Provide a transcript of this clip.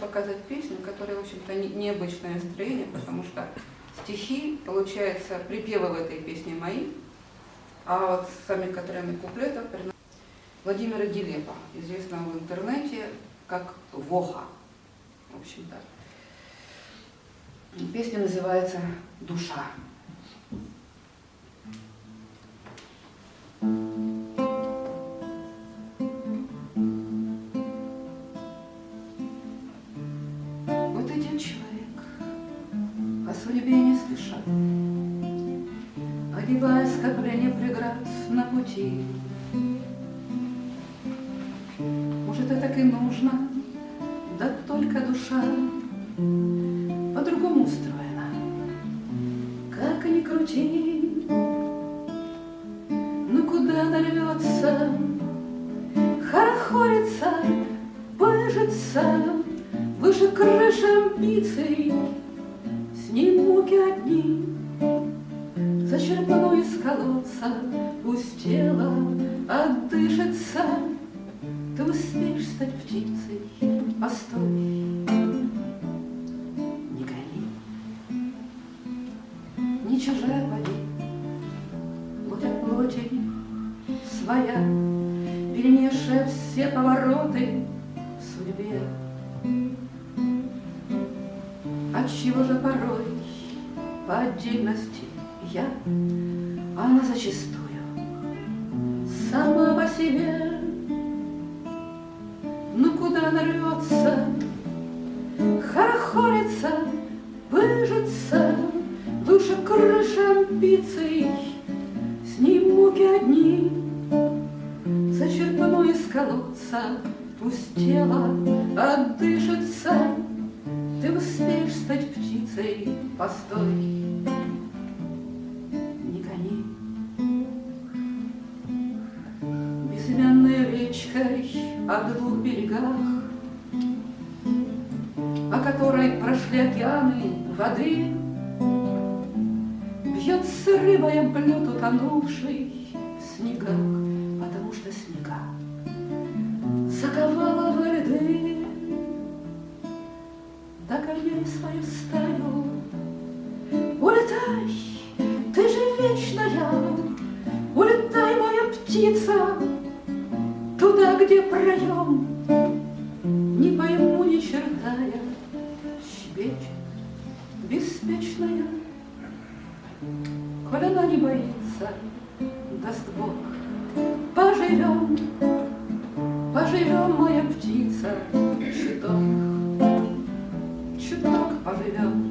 показать песню, которая, в общем-то, не- необычное настроение, потому что стихи, получается, припевы в этой песне мои, а вот сами кадрами куплетов Владимира Дилепа, известного в интернете как Воха, в общем-то. Песня называется «Душа». Идет человек, по судьбе не спеша, Огибая скопление преград на пути. Может, это так и нужно, да только душа по-другому устроена. Как ни крути, ну куда она рвется, хорохорится, пыжится, выше крыши амбиций, с ним муки одни. Зачерпну из колодца, пусть тело отдышится, ты успеешь стать птицей, постой, не гони, не чужая води, плоть от плоти своя, перенесшая все повороты Отчего же порой по отдельности я, она зачастую сама по себе. Ну куда она рвется, хорохорится, пыжится, выше крыши амбиций, с ним муки одни. Зачерпну из колодца, пусть тело отдышится, ты успеешь стать птицей, постой, не гони. Безымянной речкой о двух берегах, По которой прошли океаны воды, Бьется рыбой об лед утонувший в снегах, Потому что снега заковала Догоняй свою стаю, улетай, ты же вечная, улетай, моя птица, туда, где проем, не пойму ни черта я, щебечет, беспечная. Коль она не боится, даст Бог, поживем, поживем, моя птица, чуток, чуток поживем.